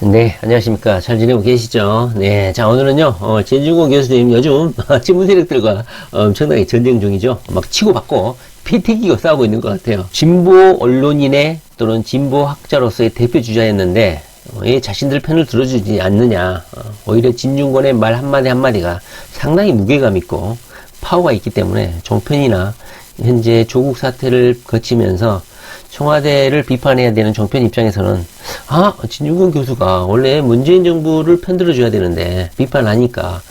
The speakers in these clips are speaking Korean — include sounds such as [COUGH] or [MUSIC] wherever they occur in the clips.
네, 안녕하십니까. 잘 지내고 계시죠? 네, 자, 오늘은요, 어, 제주공 교수님 요즘 [LAUGHS] 친문 세력들과 엄청나게 전쟁 중이죠. 막 치고받고 피튀기고 싸우고 있는 것 같아요. 진보 언론인의 또는 진보 학자로서의 대표 주자였는데, 어, 이 자신들 편을 들어주지 않느냐. 어, 오히려 진중권의 말 한마디 한마디가 상당히 무게감 있고 파워가 있기 때문에 종편이나 현재 조국 사태를 거치면서 청와대를 비판해야 되는 정편 입장에서는 아 진중권 교수가 원래 문재인 정부를 편들어줘야 되는데 비판하니까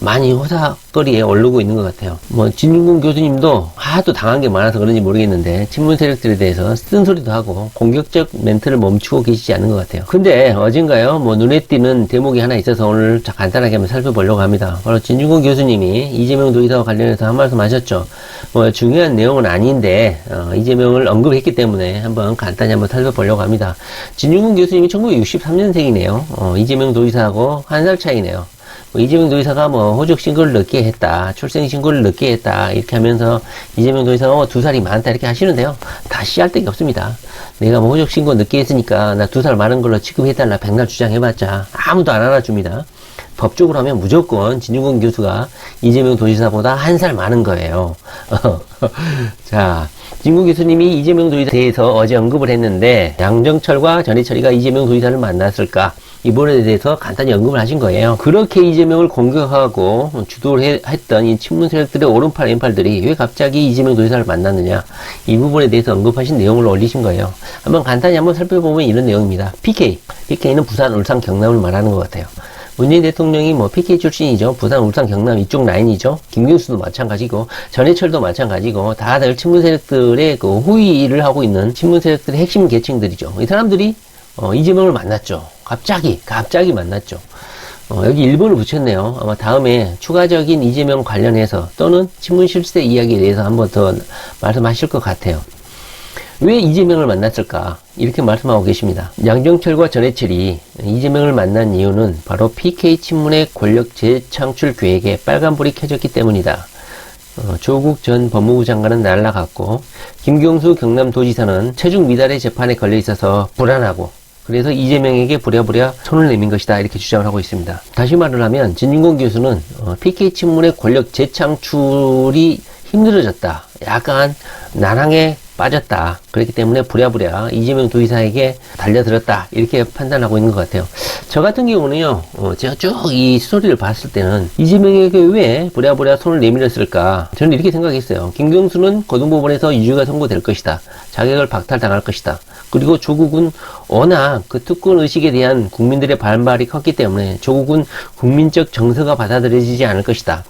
많이 호사거리에 오르고 있는 것 같아요. 뭐 진중권 교수님도 하도 당한 게 많아서 그런지 모르겠는데 친문 세력들에 대해서 쓴소리도 하고 공격적 멘트를 멈추고 계시지 않은 것 같아요. 근데 어젠가요 뭐 눈에 띄는 대목이 하나 있어서 오늘 자- 간단하게 한번 살펴보려고 합니다. 바로 진중권 교수님이 이재명 도지사와 관련해서 한 말씀 하셨죠. 뭐 중요한 내용은 아닌데 어, 이재명을 언급했기 때문에 한번 간단히 한번 살펴보려고 합니다. 진중권 교수님이 1963년생이네요. 어, 이재명 도지사하고 한 살 차이네요. 뭐 이재명 도지사가 뭐 호적 신고를 늦게 했다, 출생 신고를 늦게 했다 이렇게 하면서 이재명 도지사가 뭐 두 살이 많다 이렇게 하시는데요. 다 씨할 데가 없습니다. 내가 뭐 호적 신고 늦게 했으니까 나 두 살 많은 걸로 취급해달라 백날 주장해봤자 아무도 안 알아줍니다. 법적으로 하면 무조건 진중권 교수가 이재명 도지사보다 한 살 많은 거예요. [LAUGHS] 자, 진국 교수님이 이재명 도지사에 대해서 어제 언급을 했는데 양정철과 전해철이가 이재명 도지사를 만났을까? 이 부분에 대해서 간단히 언급을 하신 거예요. 그렇게 이재명을 공격하고 주도를 해- 했던 이 친문 세력들의 오른팔 왼팔들이 왜 갑자기 이재명 도지사를 만났느냐? 이 부분에 대해서 언급하신 내용을 올리신 거예요. 한번 간단히 한번 살펴보면 이런 내용입니다. PK. PK는 부산, 울산, 경남을 말하는 것 같아요. 문재인 대통령이 뭐 PK 출신이죠. 부산, 울산, 경남 이쪽 라인이죠. 김경수도 마찬가지고 전해철도 마찬가지고 다들 친문 세력들의 그 호위를 하고 있는 친문 세력들의 핵심 계층들이죠. 이 사람들이 어, 이재명을 만났죠. 갑자기 갑자기 만났죠. 어, 여기 1번을 붙였네요. 아마 다음에 추가적인 이재명 관련해서 또는 친문 실세 이야기에 대해서 한번 더 말씀하실 것 같아요. 왜 이재명을 만났을까? 이렇게 말씀하고 계십니다. 양정철과 전해철이 이재명을 만난 이유는 바로 PK 친문의 권력 재창출 계획에 빨간불이 켜졌기 때문이다. 어, 조국 전 법무부 장관은 날라갔고 김경수 경남도지사는 체중 미달의 재판에 걸려 있어서 불안하고 그래서 이재명에게 부랴부랴 손을 내민 것이다 이렇게 주장을 하고 있습니다. 다시 말을 하면 진인공 교수는 어, PK 친문의 권력 재창출이 힘들어졌다. 약간 난항에 빠졌다. 그렇기 때문에 부랴부랴 이재명 도지사에게 달려들었다. 이렇게 판단하고 있는 것 같아요. 저 같은 경우는요, 어, 제가 쭉 이 스토리를 봤을 때는 이재명에게 왜 부랴부랴 손을 내밀었을까? 저는 이렇게 생각했어요. 김경수는 고등법원에서 유죄가 선고될 것이다. 자격을 박탈당할 것이다. 그리고 조국은 워낙 그 특권 의식에 대한 국민들의 반발이 컸기 때문에 조국은 국민적 정서가 받아들여지지 않을 것이다.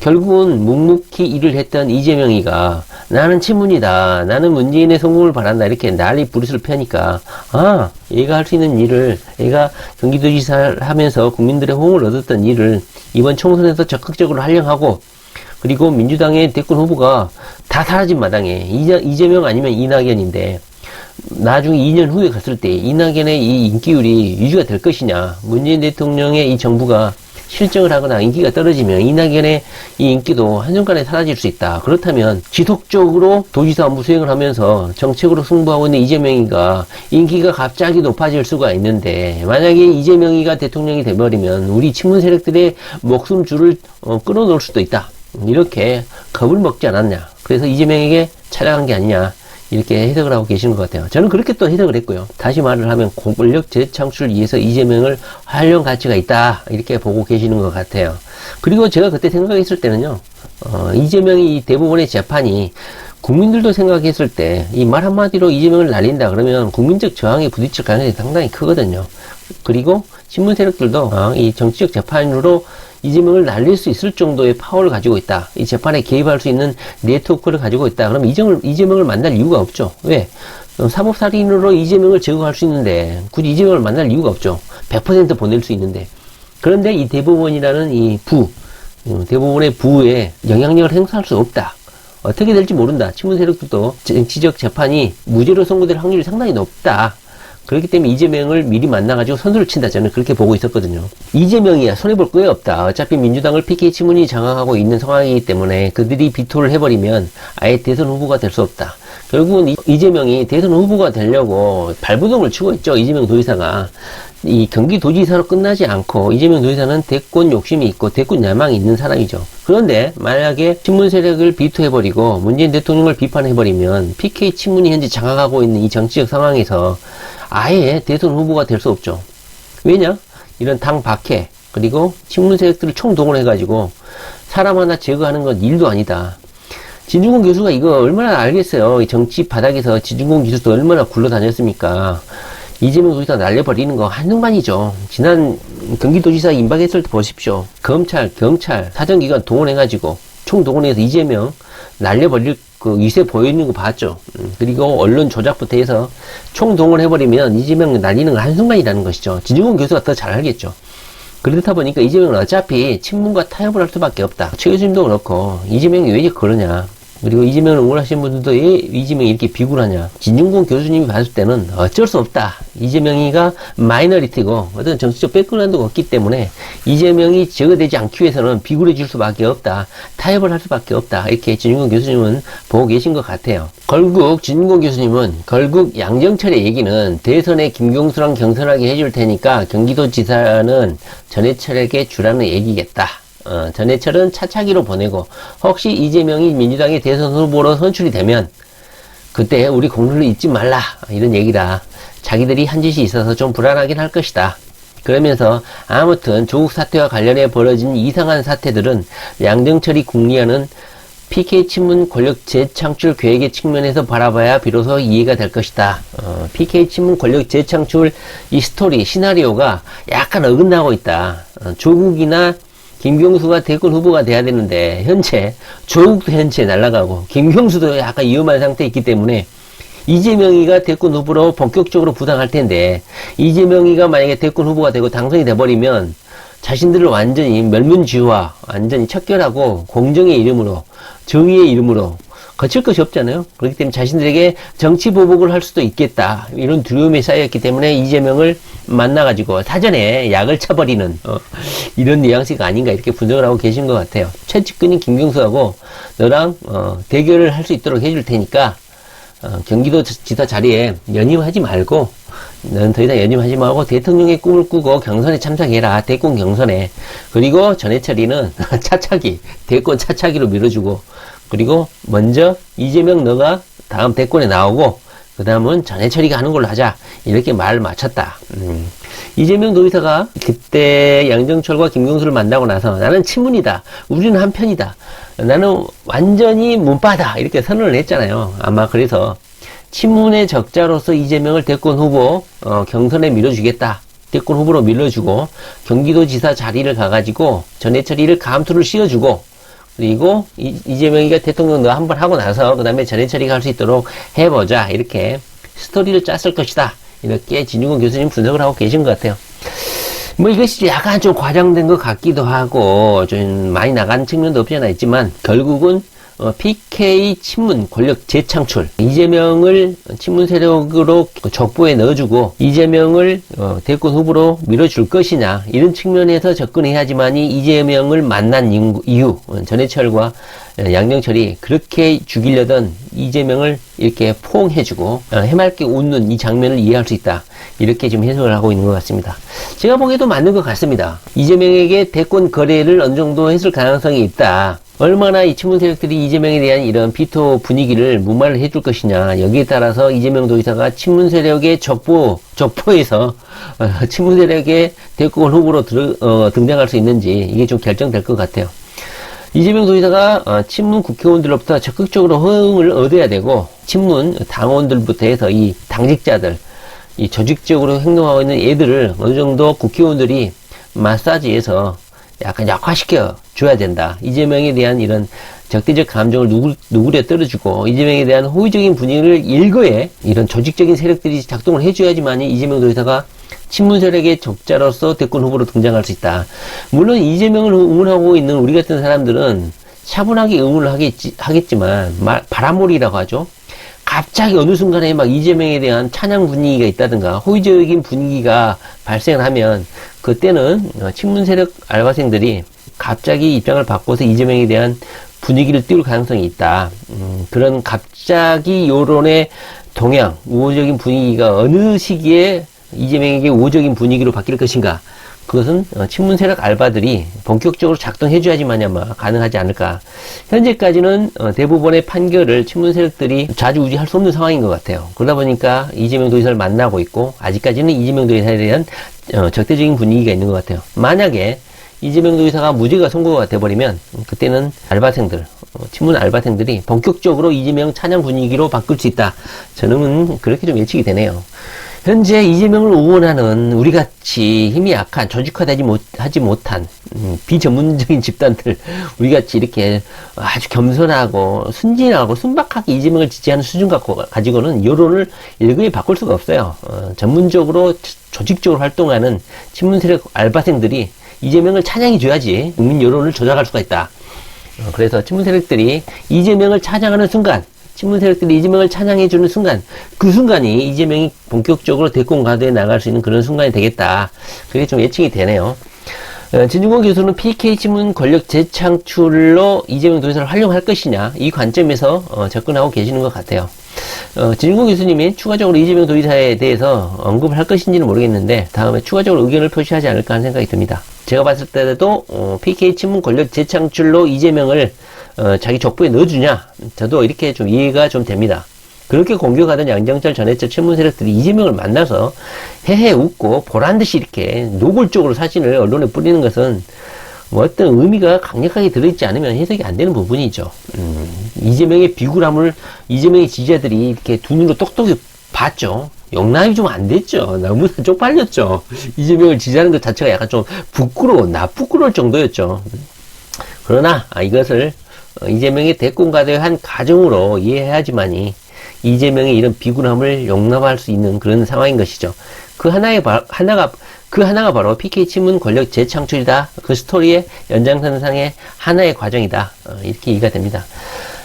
결국은 묵묵히 일을 했던 이재명이가 나는 친문이다. 나는 문재인의 성공을 바란다. 이렇게 난리 부르스를 펴니까 아 얘가 할 수 있는 일을 얘가 경기도지사를 하면서 국민들의 호응을 얻었던 일을 이번 총선에서 적극적으로 활용하고 그리고 민주당의 대권 후보가 다 사라진 마당에 이재- 이재명 아니면 이낙연인데 나중에 2년 후에 갔을 때 이낙연의 이 인기율이 유지가 될 것이냐 문재인 대통령의 이 정부가 실정을 하거나 인기가 떨어지면 이낙연의 이 인기도 한순간에 사라질 수 있다. 그렇다면 지속적으로 도지사 업무 수행을 하면서 정책으로 승부하고 있는 이재명이가 인기가 갑자기 높아질 수가 있는데 만약에 이재명이가 대통령이 돼버리면 우리 친문 세력들의 목숨줄을 어, 끊어놓을 수도 있다. 이렇게 겁을 먹지 않았냐. 그래서 이재명에게 찾아간 게 아니냐. 이렇게 해석을 하고 계시는 것 같아요. 저는 그렇게 또 해석을 했고요. 다시 말을 하면 권력 재창출 위해서 이재명을 활용 가치가 있다. 이렇게 보고 계시는 것 같아요. 그리고 제가 그때 생각했을 때는요, 어, 이재명이 이 대부분의 재판이 국민들도 생각했을 때 이 말 한마디로 이재명을 날린다 그러면 국민적 저항에 부딪힐 가능성이 상당히 크거든요. 그리고 신문 세력들도 어, 이 정치적 재판으로 이재명을 날릴 수 있을 정도의 파워를 가지고 있다. 이 재판에 개입할 수 있는 네트워크를 가지고 있다. 그럼 이재명을, 이재명을 만날 이유가 없죠. 왜? 어, 사법살인으로 이재명을 제거할 수 있는데 굳이 이재명을 만날 이유가 없죠. 100% 보낼 수 있는데. 그런데 이 대법원이라는 이 부, 음, 대법원의 부에 영향력을 행사할 수 없다. 어떻게 될지 모른다. 친문 세력들도 정치적 재판이 무죄로 선고될 확률이 상당히 높다. 그렇기 때문에 이재명을 미리 만나가지고 선수를 친다. 저는 그렇게 보고 있었거든요. 이재명이야 손해볼 거 없다. 어차피 민주당을 PK 친문이 장악하고 있는 상황이기 때문에 그들이 비토를 해버리면 아예 대선 후보가 될 수 없다. 결국은 이- 이재명이 대선 후보가 되려고 발부동을 치고 있죠. 이재명 도지사가. 이 경기도지사로 끝나지 않고 이재명 도지사는 대권 욕심이 있고 대권 야망이 있는 사람이죠. 그런데 만약에 친문 세력을 비토해버리고 문재인 대통령을 비판해버리면 PK 친문이 현재 장악하고 있는 이 정치적 상황에서 아예 대선 후보가 될 수 없죠. 왜냐? 이런 당 박해 그리고 친문 세력들을 총동원해 가지고 사람 하나 제거하는 건 일도 아니다. 진중권 교수가 이거 얼마나 알겠어요. 이 정치 바닥에서 진중권 교수도 얼마나 굴러다녔습니까. 이재명 도지사 날려버리는 거 한순간이죠. 지난 경기도지사 임박했을 때 보십시오. 검찰, 경찰, 사정기관 동원해가지고 총 동원해서 이재명 날려버릴 그 위세 보이는 거 봤죠. 음, 그리고 언론 조작부터 해서 총 동원해버리면 이재명 날리는 거 한순간이라는 것이죠. 진중권 교수가 더 잘 알겠죠. 그렇다 보니까 이재명은 어차피 친문과 타협을 할 수밖에 없다. 최 교수님도 그렇고 이재명이 왜 그러냐. 그리고 이재명을 응원하시는 분들도 왜 이재명이 이렇게 비굴하냐. 진중권 교수님이 봤을 때는 어쩔 수 없다. 이재명이가 마이너리티고 어떤 정치적 백그라운드가 없기 때문에 이재명이 제거되지 않기 위해서는 비굴해질 수밖에 없다. 타협을 할 수밖에 없다. 이렇게 진중권 교수님은 보고 계신 것 같아요. 결국 진중권 교수님은 결국 양정철의 얘기는 대선에 김경수랑 경선하게 해줄 테니까 경기도지사는 전해철에게 주라는 얘기겠다. 어, 전해철은 차차기로 보내고 혹시 이재명이 민주당의 대선 후보로 선출이 되면 그때 우리 공로를 잊지 말라 이런 얘기다. 자기들이 한 짓이 있어서 좀 불안하긴 할 것이다. 그러면서 아무튼 조국 사태와 관련해 벌어진 이상한 사태들은 양정철이 궁리하는 PK 친문 권력 재창출 계획의 측면에서 바라봐야 비로소 이해가 될 것이다. 어, PK 친문 권력 재창출 이 스토리 시나리오가 약간 어긋나고 있다. 어, 조국이나 김경수가 대권 후보가 돼야 되는데 현재 조국도 현재 날아가고 김경수도 약간 위험한 상태에 있기 때문에 이재명이가 대권 후보로 본격적으로 부상할 텐데 이재명이가 만약에 대권 후보가 되고 당선이 돼버리면 자신들을 완전히 멸문지화 완전히 척결하고 공정의 이름으로 정의의 이름으로 거칠 것이 없잖아요. 그렇기 때문에 자신들에게 정치 보복을 할 수도 있겠다. 이런 두려움이 쌓였기 때문에 이재명을 만나가지고 사전에 약을 쳐버리는 어, 이런 뉘앙스가 아닌가 이렇게 분석을 하고 계신 것 같아요. 최측근인 김경수하고 너랑 어, 대결을 할 수 있도록 해줄 테니까 어, 경기도 지사 자리에 연임하지 말고 너는 더 이상 연임하지 말고 대통령의 꿈을 꾸고 경선에 참석해라. 대권 경선에. 그리고 전해철이는 [LAUGHS] 차차기, 대권 차차기로 밀어주고 그리고 먼저 이재명 너가 다음 대권에 나오고 그 다음은 전해철이가 하는 걸로 하자 이렇게 말을 맞췄다. 음. 이재명 도의사가 그때 양정철과 김경수를 만나고 나서 나는 친문이다. 우리는 한편이다. 나는 완전히 문바다 이렇게 선언을 했잖아요. 아마 그래서 친문의 적자로서 이재명을 대권 후보 어, 경선에 밀어주겠다. 대권 후보로 밀어주고 경기도지사 자리를 가가지고 전해철이를 감투를 씌워주고 그리고 이, 이재명이가 대통령 한번 하고 나서 그 다음에 전해철이가 할 수 있도록 해보자. 이렇게 스토리를 짰을 것이다. 이렇게 진중권 교수님 분석을 하고 계신 것 같아요. 뭐 이것이 약간 좀 과장된 것 같기도 하고 좀 많이 나간 측면도 없지 않아 있지만 결국은 어, PK 친문 권력 재창출. 이재명을 친문 세력으로 적부에 넣어주고 이재명을 어, 대권 후보로 밀어줄 것이냐 이런 측면에서 접근해야지만이 이재명을 만난 이유 어, 전해철과 양정철이 그렇게 죽이려던 이재명을 이렇게 포옹해주고 어, 해맑게 웃는 이 장면을 이해할 수 있다. 이렇게 지금 해석을 하고 있는 것 같습니다. 제가 보기에도 맞는 것 같습니다. 이재명에게 대권 거래를 어느 정도 했을 가능성이 있다 얼마나 이 친문 세력들이 이재명에 대한 이런 비토 분위기를 무마를 해줄 것이냐 여기에 따라서 이재명 도지사가 친문 세력의 적보 적포에서 어, [LAUGHS] 친문 세력의 대권 후보로 들, 어, 등장할 수 있는지 이게 좀 결정될 것 같아요. 이재명 도지사가 어, 친문 국회의원들로부터 적극적으로 허응을 얻어야 되고 친문 당원들부터 해서 이 당직자들 이 조직적으로 행동하고 있는 애들을 어느 정도 국회의원들이 마사지해서 약간 약화시켜 줘야 된다. 이재명에 대한 이런 적대적 감정을 누구, 누구려 떨어주고 이재명에 대한 호의적인 분위기를 일거에 이런 조직적인 세력들이 작동을 해줘야지만 이재명 도지사가 친문 세력의 적자로서 대권 후보로 등장할 수 있다. 물론 이재명을 응원하고 있는 우리 같은 사람들은 차분하게 응원을 하겠지, 하겠지만 말, 바람몰이라고 하죠. 갑자기 어느 순간에 막 이재명에 대한 찬양 분위기가 있다든가 호의적인 분위기가 발생을 하면 그때는 어, 친문 세력 알바생들이 갑자기 입장을 바꿔서 이재명에 대한 분위기를 띄울 가능성이 있다. 음, 그런 갑자기 여론의 동향, 우호적인 분위기가 어느 시기에 이재명에게 우호적인 분위기로 바뀔 것인가? 그것은 어, 친문 세력 알바들이 본격적으로 작동해줘야지만이 아마 가능하지 않을까. 현재까지는 어, 대부분의 판결을 친문 세력들이 좌지우지할 수 없는 상황인 것 같아요. 그러다 보니까 이재명 도지사를 만나고 있고 아직까지는 이재명 도지사에 대한 어, 적대적인 분위기가 있는 것 같아요. 만약에 이재명 도지사가 무죄가 선고가 돼버리면 그때는 알바생들, 어, 친문 알바생들이 본격적으로 이재명 찬양 분위기로 바꿀 수 있다. 저는 그렇게 좀 예측이 되네요. 현재 이재명을 응원하는 우리같이 힘이 약한 조직화되지 못, 하지 못한 음, 비전문적인 집단들 우리같이 이렇게 아주 겸손하고 순진하고 순박하게 이재명을 지지하는 수준 갖고 가지고는 여론을 일거에 바꿀 수가 없어요. 어, 전문적으로 조직적으로 활동하는 친문 세력 알바생들이 이재명을 찬양해 줘야지 국민 여론을 조작할 수가 있다. 어, 그래서 친문 세력들이 이재명을 찬양하는 순간 친문 세력들이 이재명을 찬양해 주는 순간, 그 순간이 이재명이 본격적으로 대권 가도에 나갈 수 있는 그런 순간이 되겠다. 그게 좀 예측이 되네요. 어, 진중권 교수는 PK 친문 권력 재창출로 이재명 도지사를 활용할 것이냐, 이 관점에서 어, 접근하고 계시는 것 같아요. 어, 진중권 교수님이 추가적으로 이재명 도지사에 대해서 언급을 할 것인지는 모르겠는데, 다음에 추가적으로 의견을 표시하지 않을까 하는 생각이 듭니다. 제가 봤을 때도, 어, PK 친문 권력 재창출로 이재명을 어, 자기 족보에 넣어주냐? 저도 이렇게 좀 이해가 좀 됩니다. 그렇게 공격하던 양정철 전해철 친문 세력들이 이재명을 만나서 헤헤 웃고 보란 듯이 이렇게 노골적으로 사진을 언론에 뿌리는 것은 뭐 어떤 의미가 강력하게 들어있지 않으면 해석이 안 되는 부분이죠. 음, 이재명의 비굴함을 이재명의 지지자들이 이렇게 두 눈으로 똑똑히 봤죠. 용납이 좀 안 됐죠. 너무 쪽팔렸죠. 이재명을 지지하는 것 자체가 약간 좀 부끄러워, 나 부끄러울 정도였죠. 그러나 아, 이것을 어, 이재명의 대권과도의 한 가정으로 이해해야지만이 이재명의 이런 비굴함을 용납할 수 있는 그런 상황인 것이죠. 그 하나의 바, 하나가 그 하나가 바로 PK 친문 권력 재창출이다. 그 스토리의 연장선상의 하나의 과정이다. 어, 이렇게 이해가 됩니다.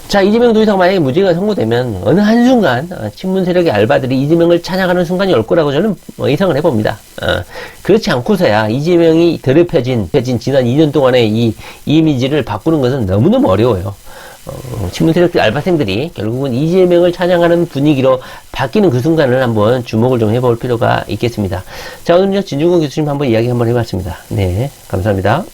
자, 이재명 도지사가 만약에 무죄가 선고되면 어느 한순간 어, 친문 세력의 알바들이 이재명을 찬양하는 순간이 올 거라고 저는 뭐 예상을 해봅니다. 어, 그렇지 않고서야 이재명이 더럽혀진 지난 2년 동안의 이 이미지를 바꾸는 것은 너무너무 어려워요. 어, 친문 세력 알바생들이 결국은 이재명을 찬양하는 분위기로 바뀌는 그 순간을 한번 주목을 좀 해볼 필요가 있겠습니다. 자, 오늘요 진중권 교수님 한번 이야기 한번 해봤습니다. 네, 감사합니다.